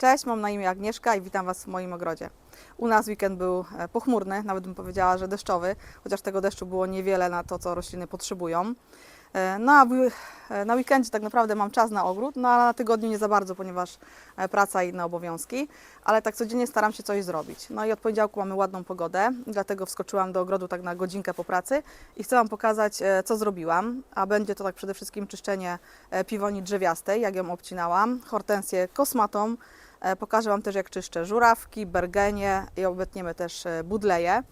Cześć, mam na imię Agnieszka i witam Was w moim ogrodzie. U nas weekend był e, pochmurny, nawet bym powiedziała, że deszczowy, chociaż tego deszczu było niewiele na to, co rośliny potrzebują. E, No a e, na weekendzie tak naprawdę mam czas na ogród, no ale na tygodniu nie za bardzo, ponieważ praca i inne obowiązki, ale tak codziennie staram się coś zrobić. No i od poniedziałku mamy ładną pogodę, dlatego wskoczyłam do ogrodu tak na godzinkę po pracy i chcę Wam pokazać, co zrobiłam, a będzie to tak przede wszystkim czyszczenie piwoni drzewiastej, jak ją obcinałam, hortensję kosmatą, Pokażę Wam też, jak czyszczę żurawki, bergenie i obetniemy też e, budleje.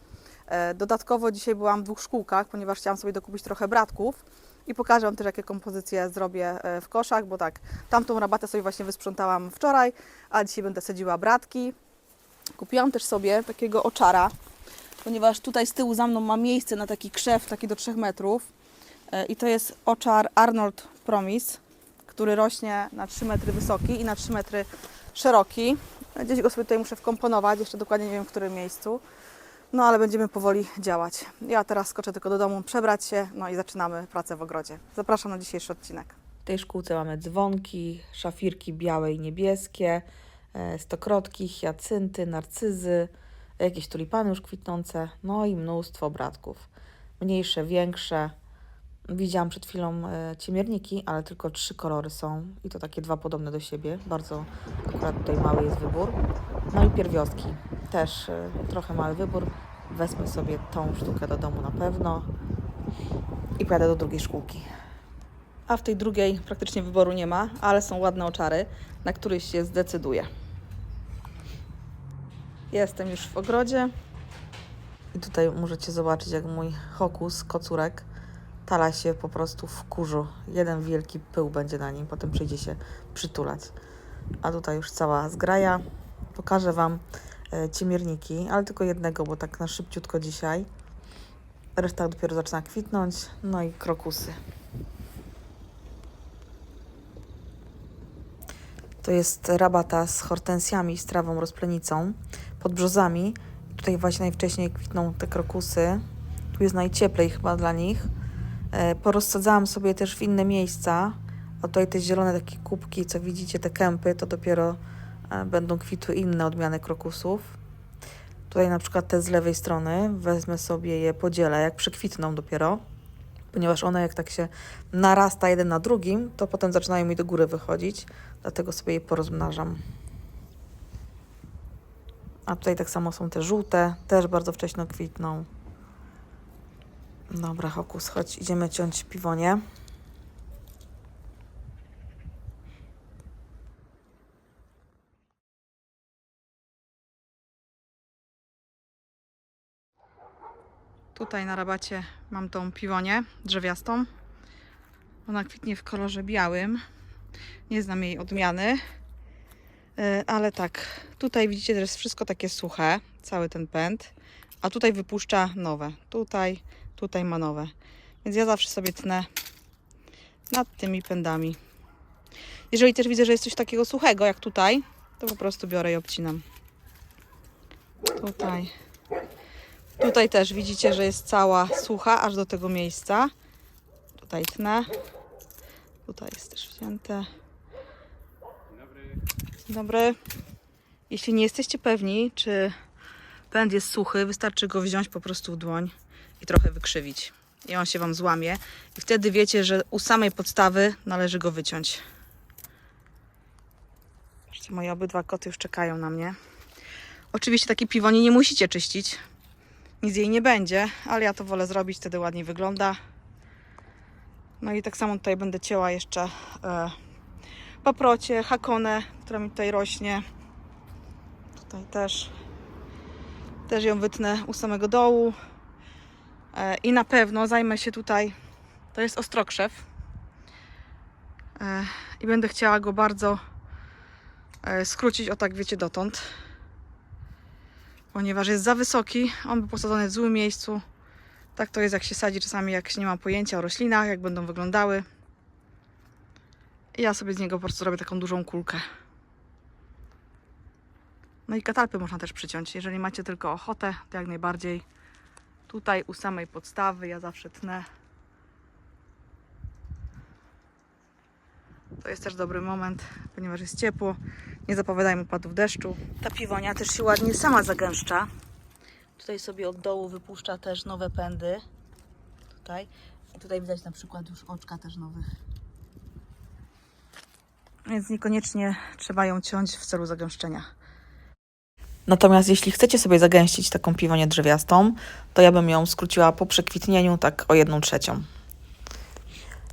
E, Dodatkowo dzisiaj byłam w dwóch szkółkach, ponieważ chciałam sobie dokupić trochę bratków i pokażę Wam też, jakie kompozycje zrobię e, w koszach, bo tak, tamtą rabatę sobie właśnie wysprzątałam wczoraj, a dzisiaj będę sadziła bratki. Kupiłam też sobie takiego oczara, ponieważ tutaj z tyłu za mną ma miejsce na taki krzew, taki do 3 metrów E, i to jest oczar Arnold Promise, który rośnie na 3 metry wysoki i na 3 metry szeroki. Gdzieś go sobie tutaj muszę wkomponować, jeszcze dokładnie nie wiem w którym miejscu. No ale będziemy powoli działać. Ja teraz skoczę tylko do domu, przebrać się, no i zaczynamy pracę w ogrodzie. Zapraszam na dzisiejszy odcinek. W tej szkółce mamy dzwonki, szafirki białe i niebieskie, e, stokrotki, hiacynty, narcyzy, jakieś tulipany już kwitnące, no i mnóstwo bratków. Mniejsze, większe. Widziałam przed chwilą e, ciemierniki, ale tylko trzy kolory są i to takie dwa podobne do siebie. Bardzo akurat tutaj mały jest wybór. No i pierwiostki. Też e, trochę mały wybór. Wezmę sobie tą sztukę do domu na pewno i pojadę do drugiej szkółki. A w tej drugiej praktycznie wyboru nie ma, ale są ładne oczary, na któryś się zdecyduję. Jestem już w ogrodzie. I tutaj możecie zobaczyć, jak mój hokus, kocurek, tala się po prostu w kurzu. Jeden wielki pył będzie na nim, potem przyjdzie się przytulać. A tutaj już cała zgraja. Pokażę Wam e, ciemierniki, ale tylko jednego, bo tak na szybciutko dzisiaj. Reszta dopiero zaczyna kwitnąć. No i krokusy. To jest rabata z hortensjami, z trawą rozplenicą, pod brzozami. Tutaj właśnie najwcześniej kwitną te krokusy. Tu jest najcieplej chyba dla nich. E, porozsadzałam sobie też w inne miejsca. A tutaj te zielone takie kubki, co widzicie, te kępy, to dopiero e, będą kwitły inne odmiany krokusów. Tutaj na przykład te z lewej strony, wezmę sobie je, podzielę, jak przekwitną dopiero. Ponieważ one jak tak się narasta jeden na drugim, to potem zaczynają mi do góry wychodzić. Dlatego sobie je porozmnażam. A tutaj tak samo są te żółte, też bardzo wcześnie kwitną. Dobra, Hokus, chodź, idziemy ciąć piwonie. Tutaj na rabacie mam tą piwonię drzewiastą. Ona kwitnie w kolorze białym. Nie znam jej odmiany. E, Ale tak, tutaj widzicie, że jest wszystko takie suche, cały ten pęd. A tutaj wypuszcza nowe. Tutaj, tutaj ma nowe. Więc ja zawsze sobie tnę nad tymi pędami. Jeżeli też widzę, że jest coś takiego suchego, jak tutaj, to po prostu biorę i obcinam. Tutaj. Tutaj też widzicie, że jest cała sucha, aż do tego miejsca. Tutaj tnę. Tutaj jest też wzięte. Dzień dobry. Jeśli nie jesteście pewni, czy pęd jest suchy, wystarczy go wziąć po prostu w dłoń i trochę wykrzywić. I on się Wam złamie. I wtedy wiecie, że u samej podstawy należy go wyciąć. Zobaczcie, moje obydwa koty już czekają na mnie. Oczywiście takie piwoni nie musicie czyścić nic jej nie będzie, ale ja to wolę zrobić, wtedy ładniej wygląda. No i tak samo tutaj będę cięła jeszcze e, paprocie, hakonę, która mi tutaj rośnie. Tutaj też, też ją wytnę u samego dołu. E, I na pewno zajmę się tutaj, to jest ostrokrzew. E, I będę chciała go bardzo e, skrócić, o tak wiecie, dotąd ponieważ jest za wysoki. On był posadzony w złym miejscu. Tak to jest, jak się sadzi czasami, jak się nie ma pojęcia o roślinach, jak będą wyglądały. I ja sobie z niego po prostu robię taką dużą kulkę. No i katalpy można też przyciąć. Jeżeli macie tylko ochotę, to jak najbardziej tutaj u samej podstawy ja zawsze tnę. To jest też dobry moment, ponieważ jest ciepło. Nie zapowiadajmy padów deszczu. Ta piwonia też się ładnie sama zagęszcza. Tutaj sobie od dołu wypuszcza też nowe pędy. Tutaj. I tutaj widać na przykład już oczka też nowych. Więc niekoniecznie trzeba ją ciąć w celu zagęszczenia. Natomiast jeśli chcecie sobie zagęścić taką piwonię drzewiastą, to ja bym ją skróciła po przekwitnieniu tak o jedną trzecią.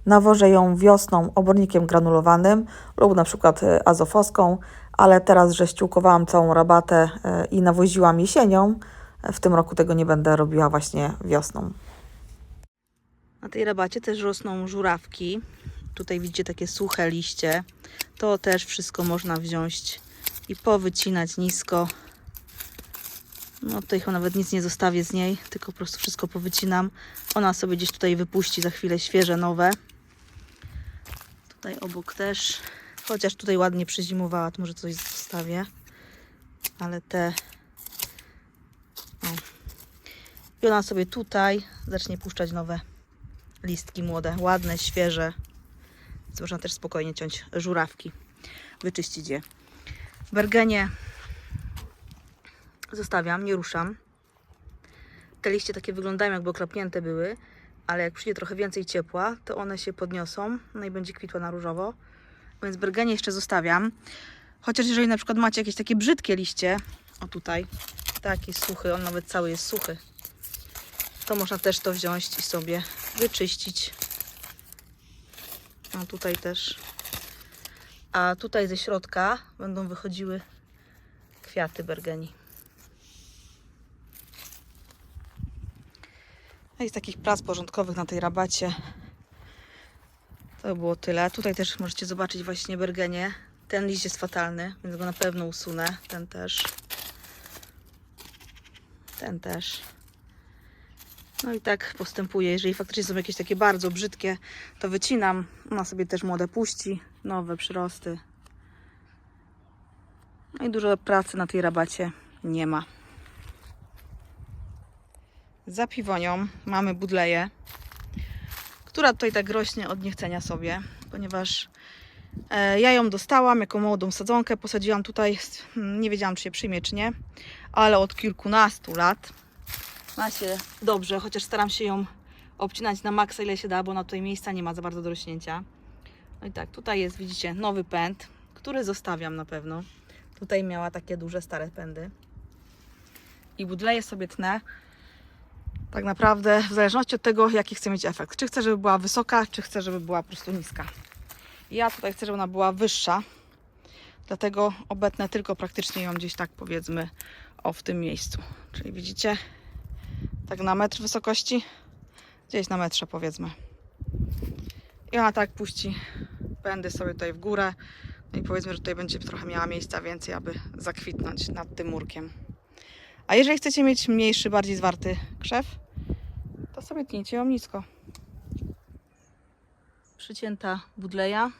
Nawożę ją wiosną obornikiem granulowanym lub na przykład e, azofoską, ale teraz, że ściółkowałam całą rabatę e, i nawoziłam jesienią, e, w tym roku tego nie będę robiła właśnie wiosną. Na tej rabacie też rosną żurawki. Tutaj widzicie takie suche liście. To też wszystko można wziąć i powycinać nisko. No tutaj chyba nawet nic nie zostawię z niej, tylko po prostu wszystko powycinam. Ona sobie gdzieś tutaj wypuści za chwilę świeże, nowe. Tutaj obok też. Chociaż tutaj ładnie przezimowała, to może coś zostawię. Ale te... O. I ona sobie tutaj zacznie puszczać nowe listki młode, ładne, świeże. Więc można też spokojnie ciąć żurawki, wyczyścić je. Bergenie zostawiam, nie ruszam. Te liście takie wyglądają jakby oklapnięte były, ale jak przyjdzie trochę więcej ciepła, to one się podniosą, no i będzie kwitła na różowo. Więc bergenie jeszcze zostawiam. Chociaż jeżeli na przykład macie jakieś takie brzydkie liście, o tutaj, taki suchy, on nawet cały jest suchy, to można też to wziąć i sobie wyczyścić. A tutaj też. A tutaj ze środka będą wychodziły kwiaty bergeni. No i z takich prac porządkowych na tej rabacie to było tyle. Tutaj też możecie zobaczyć właśnie bergenie. Ten liść jest fatalny, więc go na pewno usunę. Ten też. Ten też. No i tak postępuję. Jeżeli faktycznie są jakieś takie bardzo brzydkie, to wycinam. Ona sobie też młode puści, nowe przyrosty. No i dużo pracy na tej rabacie nie ma. Za piwonią mamy budleję, która tutaj tak rośnie od niechcenia sobie, ponieważ e, ja ją dostałam jako młodą sadzonkę. Posadziłam tutaj, nie wiedziałam czy się przyjmie czy nie, ale od kilkunastu lat ma się dobrze, chociaż staram się ją obcinać na maksa ile się da, bo na tutaj miejsca nie ma za bardzo do rośnięcia. No i tak, tutaj jest, widzicie, nowy pęd, który zostawiam na pewno. Tutaj miała takie duże, stare pędy. I budleję sobie tnę tak naprawdę w zależności od tego, jaki chcę mieć efekt. Czy chcę, żeby była wysoka, czy chcę, żeby była po prostu niska. Ja tutaj chcę, żeby ona była wyższa, dlatego obetnę tylko praktycznie ją gdzieś tak powiedzmy o w tym miejscu. Czyli widzicie, tak na metr wysokości, gdzieś na metrze powiedzmy. I ona tak puści pędy sobie tutaj w górę. No i powiedzmy, że tutaj będzie trochę miała miejsca więcej, aby zakwitnąć nad tym murkiem. A jeżeli chcecie mieć mniejszy, bardziej zwarty krzew, sobie tnijcie ją nisko. Przycięta budleja.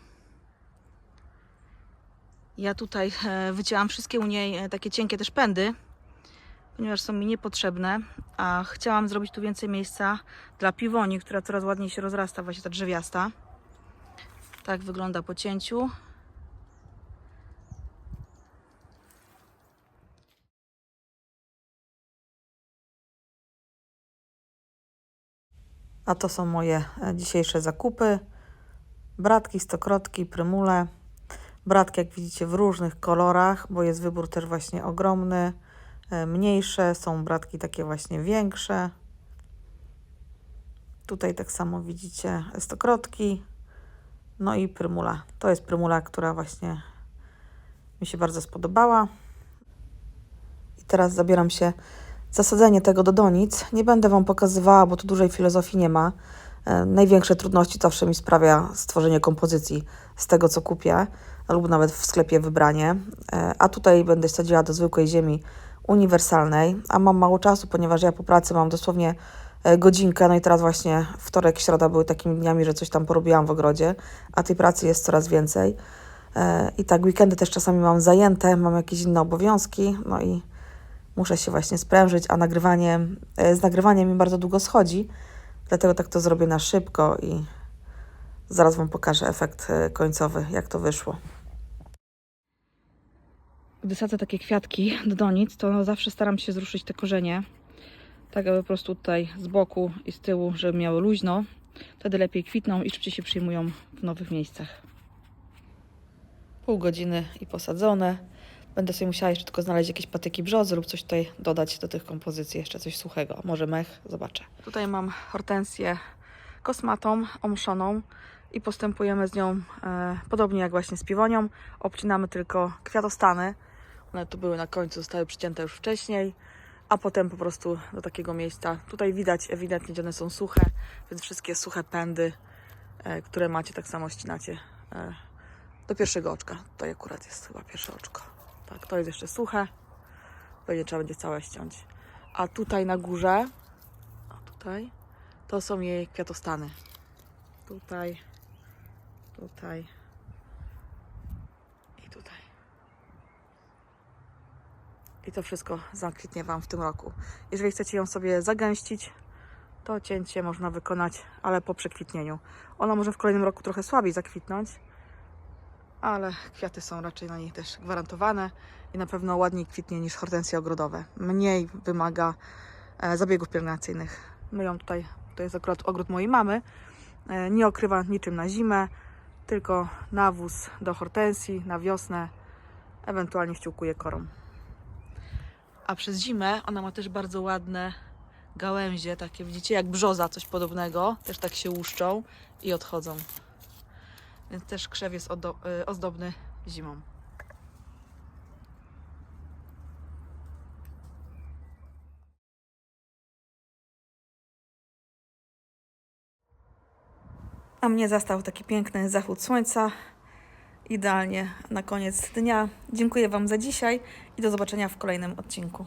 Ja tutaj e, wycięłam wszystkie u niej e, takie cienkie też pędy, ponieważ są mi niepotrzebne, a chciałam zrobić tu więcej miejsca dla piwoni, która coraz ładniej się rozrasta, właśnie ta drzewiasta. Tak wygląda po cięciu. A to są moje e, dzisiejsze zakupy. Bratki, stokrotki, prymule. Bratki, jak widzicie, w różnych kolorach, bo jest wybór też właśnie ogromny. E, Mniejsze, są bratki takie właśnie większe. Tutaj tak samo widzicie stokrotki. No i prymula. To jest prymula, która właśnie mi się bardzo spodobała. I teraz zabieram się zasadzenie tego do donic. Nie będę Wam pokazywała, bo tu dużej filozofii nie ma. E, Największe trudności zawsze mi sprawia stworzenie kompozycji z tego, co kupię, lub nawet w sklepie wybranie. E, A tutaj będę sadziła do zwykłej ziemi uniwersalnej, a mam mało czasu, ponieważ ja po pracy mam dosłownie e, godzinkę, no i teraz właśnie wtorek, środa były takimi dniami, że coś tam porobiłam w ogrodzie, a tej pracy jest coraz więcej. I tak, weekendy też czasami mam zajęte, mam jakieś inne obowiązki, no i muszę się właśnie sprężyć, a nagrywanie, e, z nagrywaniem mi bardzo długo schodzi, dlatego tak to zrobię na szybko i zaraz Wam pokażę efekt e, końcowy, jak to wyszło. gdy sadzę takie kwiatki do donic, to zawsze staram się zruszyć te korzenie. Tak aby po prostu tutaj z boku i z tyłu, żeby miały luźno. Wtedy lepiej kwitną i szybciej się przyjmują w nowych miejscach. Pół godziny i posadzone. Będę sobie musiała jeszcze tylko znaleźć jakieś patyki brzozy lub coś tutaj dodać do tych kompozycji, jeszcze coś suchego. Może mech, zobaczę. Tutaj mam hortensję kosmatą, omuszoną i postępujemy z nią e, podobnie jak właśnie z piwonią. Obcinamy tylko kwiatostany. One tu były na końcu, zostały przycięte już wcześniej, a potem po prostu do takiego miejsca. Tutaj widać ewidentnie, gdzie one są suche, więc wszystkie suche pędy, e, które macie, tak samo ścinacie e, do pierwszego oczka. To akurat jest chyba pierwsze oczko. Tak, to jest jeszcze suche. Pewnie trzeba będzie całe ściąć. A tutaj na górze, o tutaj, to są jej kwiatostany. Tutaj, tutaj i tutaj. I to wszystko zakwitnie Wam w tym roku. Jeżeli chcecie ją sobie zagęścić, to cięcie można wykonać, ale po przekwitnieniu. Ona może w kolejnym roku trochę słabiej zakwitnąć, ale kwiaty są raczej na niej też gwarantowane i na pewno ładniej kwitnie niż hortensje ogrodowe. Mniej wymaga e, zabiegów pielęgnacyjnych. My ją tutaj, to jest akurat ogród mojej mamy, e, nie okrywa niczym na zimę, tylko nawóz do hortensji na wiosnę, ewentualnie ściółkuje korą. A przez zimę ona ma też bardzo ładne gałęzie, takie widzicie, jak brzoza, coś podobnego. Też tak się łuszczą i odchodzą. Więc też krzew jest y, ozdobny zimą. A mnie zastał taki piękny zachód słońca. Idealnie na koniec dnia. Dziękuję Wam za dzisiaj i do zobaczenia w kolejnym odcinku.